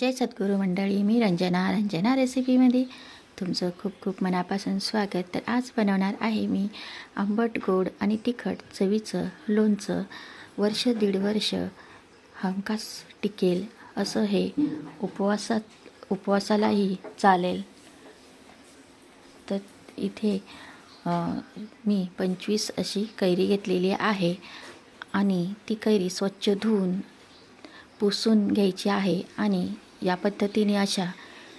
जय सद्गुरू मंडळी मी रंजना. रंजना रेसिपीमध्ये तुमचं खूप खूप मनापासून स्वागत. तर आज बनवणार आहे मी आंबट गोड आणि तिखट चवीचं लोणचं वर्ष दीड वर्ष हमखास टिकेल. असं हे उपवासात उपवासालाही चालेल. तर इथे मी पंचवीस अशी कैरी घेतलेली आहे आणि ती कैरी स्वच्छ धुवून पुसून घ्यायची आहे आणि या पद्धतीने अशा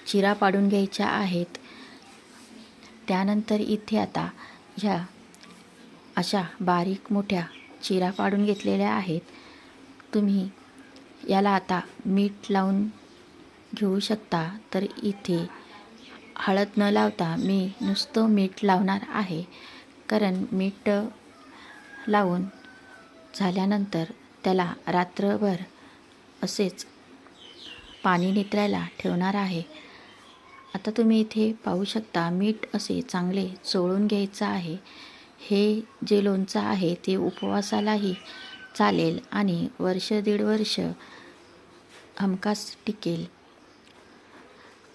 चिरा पाडून घ्यायच्या आहेत. त्यानंतर इथे आता ह्या अशा बारीक मोठ्या चिरा पाडून घेतलेल्या आहेत. तुम्ही याला आता मीठ लावून घेऊ शकता. तर इथे हळद न लावता मी नुसतं मीठ लावणार आहे. कारण मीठ लावून झाल्यानंतर त्याला रात्रभर असेच पाणी नितरायला ठेवणार आहे. आता तुम्ही इथे पाहू शकता मीठ असे चांगले चोळून घ्यायचं आहे. हे जे लोणचं आहे ते उपवासालाही चालेल आणि वर्ष दीड वर्ष हमखास टिकेल.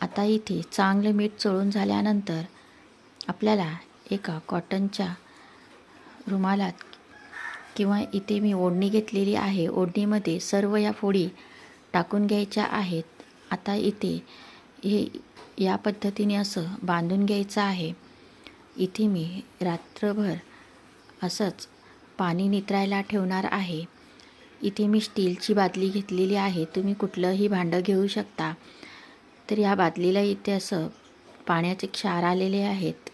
आता इथे चांगले मीठ चोळून झाल्यानंतर आपल्याला एका कॉटनच्या रुमालात किंवा इथे मी ओढणी घेतलेली आहे. ओढणीमध्ये सर्व या फोडी टाकून घ्यायच्या आहेत. आता इथे हे या पद्धतीने असं बांधून घ्यायचं आहे. इथे मी रात्रभर असंच पाणी नितरायला ठेवणार आहे. इथे मी स्टीलची बादली घेतलेली आहे. तुम्ही कुठलंही भांडं घेऊ शकता. तर या बादलीला इथे असं पाण्याचे क्षार आलेले आहेत.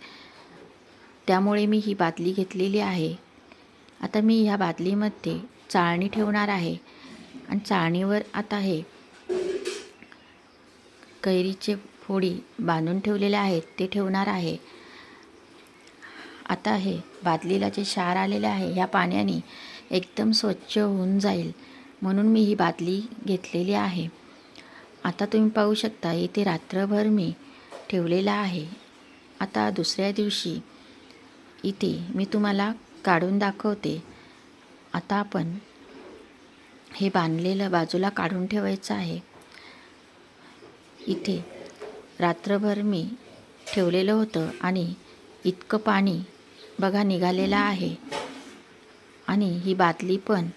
त्यामुळे मी ही बादली घेतलेली आहे. आता मी ह्या बादलीमध्ये चाळणी ठेवणार आहे. आणि चाळणीवर आता हे कैरीचे फोडी बांधून ठेवलेले आहेत ते ठेवणार आहे. आता हे बादलीला जे क्षार आलेले आहे. ह्या पाण्याने एकदम स्वच्छ होऊन जाईल म्हणून मी ही बादली घेतलेली आहे. आता तुम्ही पाहू शकता इथे रात्रभर मी ठेवलेला आहे. आता दुसऱ्या दिवशी इथे मी तुम्हाला काढून दाखवते. आता आपण हे बांधलेलं बाजूला काढून ठेवायचं आहे. इथे रात्रभर मी ठेवलेलं होतं आणि इतकं पाणी बघा निघालेलं आहे. आणि ही बादली पण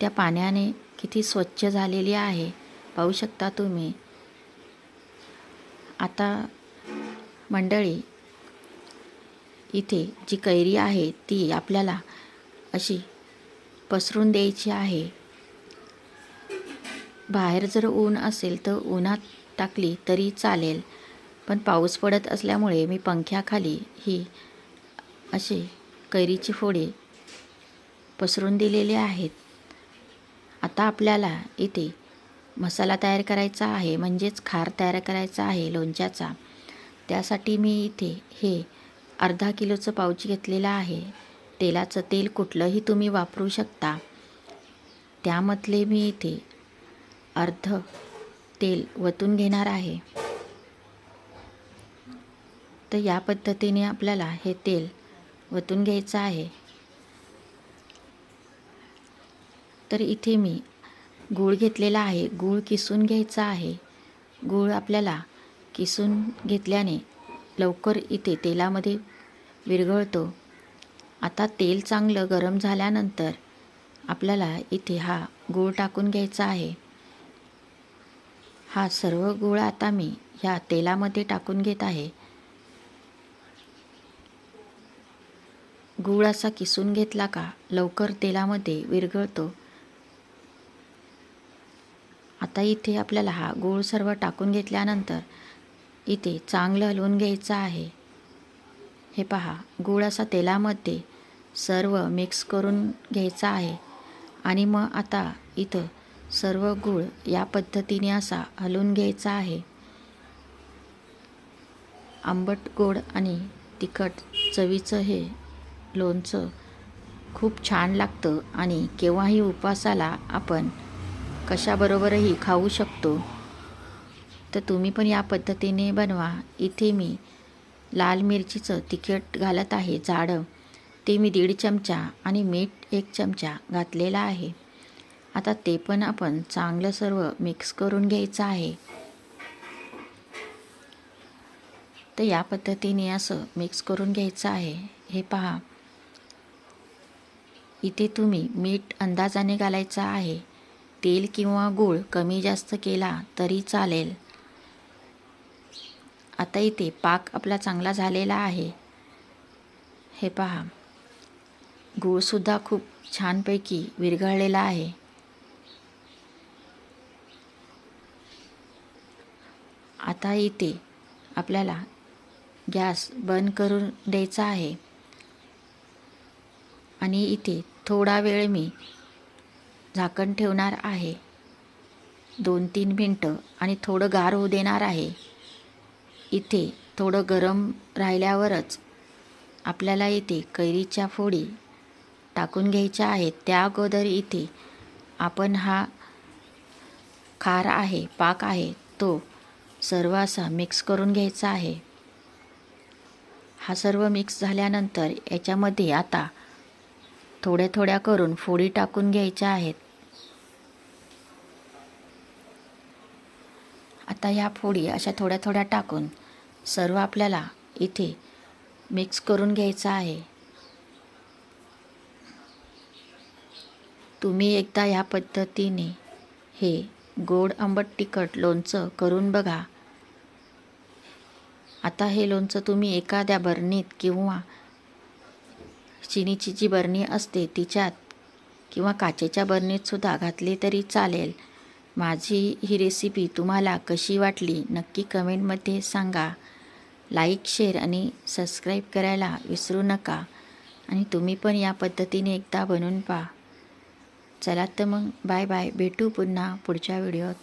त्या पाण्याने किती स्वच्छ झालेली आहे. पाहू शकता तुम्ही. आता मंडळी इथे जी कैरी आहे ती आपल्याला अशी पसरून द्यायची आहे. बाहेर जर ऊन असेल तर उन्हात टाकली तरी चालेल. पण पाऊस पडत असल्यामुळे मी पंख्याखाली ही अशी कैरीची फोडे पसरून दिलेले आहेत. आता आपल्याला इथे मसाला तयार करायचा आहे म्हणजेच खार तयार करायचा आहे लोणच्याचा. त्यासाठी मी इथे हे अर्धा किलोचं पाऊच घेतलेलं आहे. तेलाचं तेल कुठलंही तुम्ही वापरू शकता. त्यामधले मी इथे अर्ध तेल वतून घेणार आहे. तर या पद्धतीने आपल्याला हे तेल वतून घ्यायचं आहे. तर इथे मी गूळ घेतलेला आहे. गूळ किसून घ्यायचा आहे. गूळ आपल्याला किसून घेतल्याने लवकर इथे तेलामध्ये विरघळतो. आता तेल चांगलं गरम झाल्यानंतर आपल्याला इथे हा गूळ टाकून घ्यायचा आहे. हा सर्व गुळ आता मी ह्या तेलामध्ये टाकून घेत आहे. गूळ असा किसून घेतला का लवकर तेलामध्ये विरघळतो. आता इथे आपल्याला हा गूळ सर्व टाकून घेतल्यानंतर इथे चांगलं हलवून घ्यायचं आहे. हे पहा गूळ असा तेलामध्ये सर्व मिक्स करून घ्यायचा आहे. आणि मग आता इथं सर्व गूळ या पद्धतीने असा हलवून घ्यायचा आहे. आंबट गोड आणि तिखट चवीचं हे लोणचं खूप छान लागतं आणि केव्हाही उपवासाला आपण कशाबरोबरही खाऊ शकतो. तर तुम्ही पण या पद्धतीने बनवा. इथे मी लाल मिरचीचं तिखट घालत आहे. जाडं ते मी दीड चमचा आणि मीठ एक चमचा घातलेला आहे. आता ते पण आपण चांगलं सर्व मिक्स करून घ्यायचं आहे. तर या पद्धतीने असं मिक्स करून घ्यायचं आहे. हे पहा. इथे तुम्ही मीठ अंदाजाने घालायचं आहे. तेल किंवा गूळ कमी जास्त केला तरी चालेल. आता इथे पाक आपला चांगला झालेला आहे. हे पहा. गूळसुद्धा खूप छानपैकी विरघळलेला आहे. आता इथे आपल्याला गॅस बंद करून द्यायचा आहे. आणि इथे थोडा वेळ मी झाकण ठेवणार आहे. दोन तीन मिनटं आणि थोडं गार होऊ देणार आहे. इथे थोडं गरम राहिल्यावरच आपल्याला इथे कैरीच्या फोडी टाकून घ्यायच्या आहेत. त्या अगोदर इथे आपण हा खार आहे पाक आहे तो सर्व असा मिक्स करून घ्यायचा आहे. हा सर्व मिक्स झाल्यानंतर याच्यामध्ये आता थोड्या थोड्या करून फोडी टाकून घ्यायच्या आहेत. आता ह्या फोडी अशा थोड्या थोड्या टाकून सर्व आपल्याला इथे मिक्स करून घ्यायचं आहे. तुम्ही एकदा ह्या पद्धतीने हे गोड आंबट तिखट लोणचं करून बघा. आता हे लोणचं तुम्ही एखाद्या बरणीत किंवा चिनीची जी बरणी असते तिच्यात किंवा काचेच्या बरणीतसुद्धा घातली तरी चालेल. माझी ही रेसिपी तुम्हाला कशी वाटली नक्की कमेंटमध्ये सांगा. लाईक शेअर आणि सबस्क्राईब करायला विसरू नका. आणि तुम्ही पण या पद्धतीने एकदा बनवून पहा. चला तर मग बाय बाय भेटू पुन्हा पुढच्या व्हिडिओत